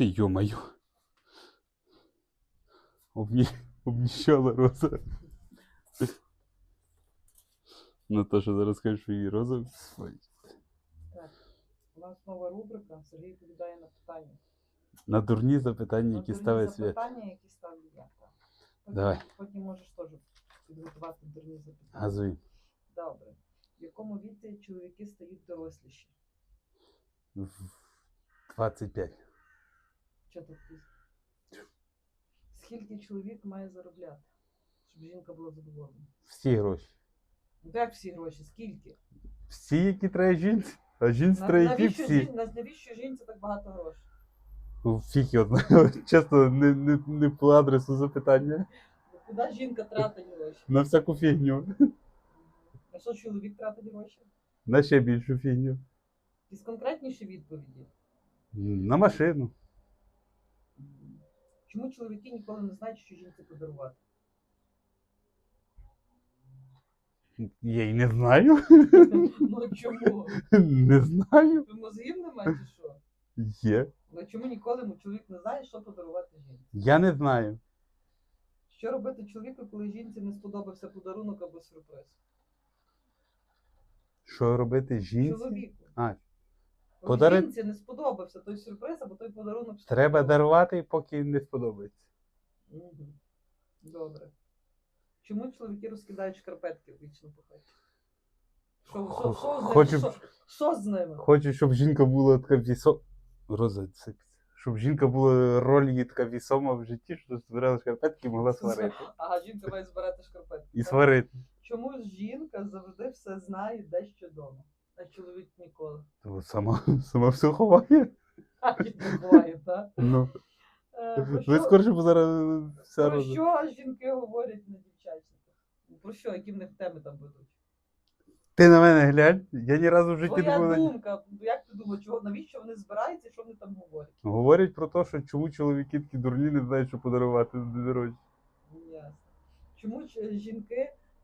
Ти йомаю. Обні... Обніщала роза. Наташа зараз каже, що її роза. Так. У нас нова рубрика. Сергій відповідає на питання. На дурні запитання, На які дурні ставить свят. запитання, які ставлю я. так. Потім- Давай. Потім можеш теж підготувати дурні запитання. Газуй. Добре. В якому віці чоловіки стають доросліші? В 25. Що так пізно? Скільки чоловік має заробляти, щоб жінка була задоволена? Всі гроші. Ну як всі гроші? Скільки? Всі, які треба жінці. А жінці На- треба навіщо, всі. жін- навіщо жінці так багато грошей? Фіг його. Чесно, не, не, не по адресу запитання. Ну, Куди жінка тратить гроші? На всяку фігню. А що чоловік тратить гроші? На ще більшу фігню. Якісь конкретніші відповіді. На машину. Чому чоловіки ніколи не знають, що жінці подарувати? Я й не знаю. Ну чому? Не знаю. Ви мозгів нема чи що? Є. Ну чому ніколи чоловік не знає, що подарувати жінці? Я не знаю. Що робити чоловіку, коли жінці не сподобався подарунок або сюрприз? Що робити жінці? Чоловіку. А, Подари- жінці не сподобався той сюрприз або той подарунок. що треба дарувати, поки не сподобається. Мгм. Добре. Чому чоловіки розкидають шкарпетки вічно по хаті? Що, що, що, з ними? Хочу- що, що з ними? Хочу, щоб жінка була така вісома. Щоб жінка була роль її така вісома в житті, що збирала шкарпетки і могла сварити. Ага, жінка має збирати шкарпетки. І сварити. Чому жінка завжди все знає дещо вдома, а чоловік ніколи? То сама, сама все ховає. А буває, так? Ну. Е, про Ви що- скорше, бо зараз вся Про що жінки говорять на дівчачниках? Про що, які в них теми там ведуть? Ти на мене глянь, я ні разу в житті не Твоя був. на- думка, як ти думаєш, чого, навіщо вони збираються, і що вони там говорять? Говорять про те, що чому чоловіки такі дурні не знають, що подарувати на день. Ну, Ясно. Чому жінки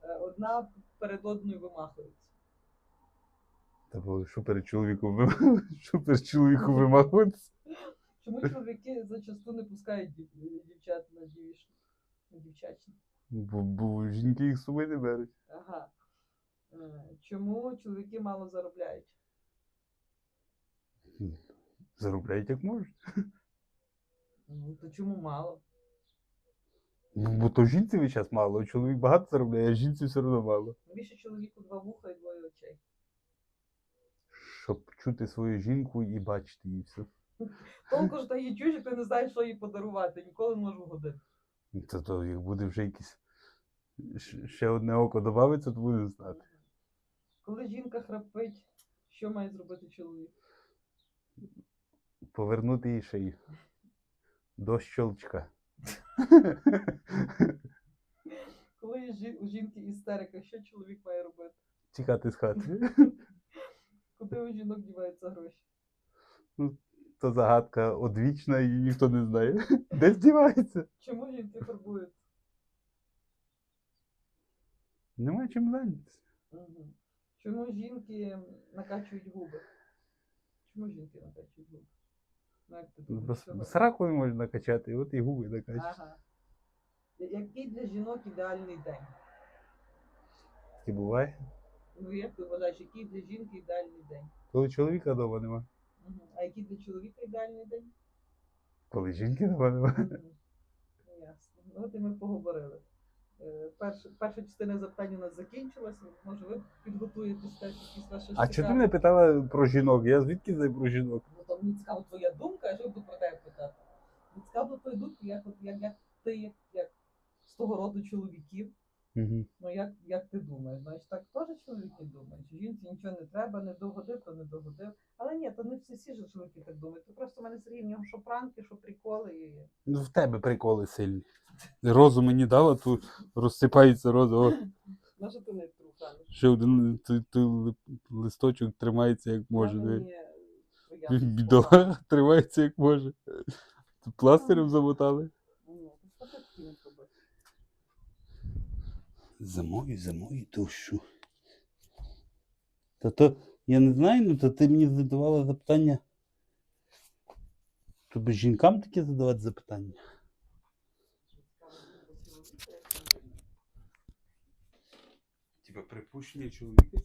е, одна перед одною вимахуються? Та бо що перед чоловіком що перед чоловіком вимахується? Чому чоловіки зачасту не пускають дів- дівчат на? На? Бо, бо жінки їх з собою не беруть. Ага. Е, Чому чоловіки мало заробляють? Заробляють як можуть. Ну, то чому мало? Бо, бо то жінці весь час мало, а чоловік багато заробляє, а жінці все одно мало. Навіщо чоловіку два вуха і двоє очей? Щоб чути свою жінку і бачити її все. Толку ж та її чуєш, ти не знаєш, що їй подарувати, ніколи не можу вгодити. Це то як буде вже якесь ще одне око додається, то буде знати. Коли жінка храпить, що має зробити чоловік? Повернути їй шию. До щелчка. Коли є жі- у жінки істерика, що чоловік має робити? Тікати з хати. Куди у жінок діваються гроші? Ну, То загадка одвічна і ніхто не знає. Де здівається? Чому жінки фарбуються? Нема чим зайнятися. Угу. Чому жінки накачують губи? Чому жінки накачують губи? Ну, як ти Ну, думаєш, чого? сраку не можна накачати, от і губи накачати. Ага. Який для жінок ідеальний день? І буває. Ну, як ти вважаєш, який для жінки ідеальний день? Коли чоловіка вдома нема. Угу. А який для чоловіка ідеальний день? Коли жінки вдома нема. Мгм. Ну, Ясно. Ну, От і ми поговорили. Е, Перша, перша частина запитань у нас закінчилася. Може, ви підготуєтесь теж якісь ваші А чого ти мене питала про жінок? Я звідки знаю про жінок? Ну, то мені цікава твоя думка, я буду про тебе питати? Мені цікаво твою думку, як, от, як, як ти, як, як з того роду чоловіків, Угу. ну як, як ти думаєш? Значить, так теж чоловіки думають, що жінці нічого не треба, не догодив, то не догодив. Але ні, то не всі, всі ж чоловіки так думають. То просто в мене Сергій, в нього що пранки, що приколи. І... Ну, в тебе приколи сильні. Розу мені дала, то розсипається На що ти не труханиш? ще один той, той листочок тримається як може. Мені Бідолага тримається як може. Пластирем замотали. Ну, таким? Зимою, зимою душу. Та то, я не знаю, ну то ти мені задавала запитання. Тобі жінкам таке задавати запитання? Типа припущення чоловіка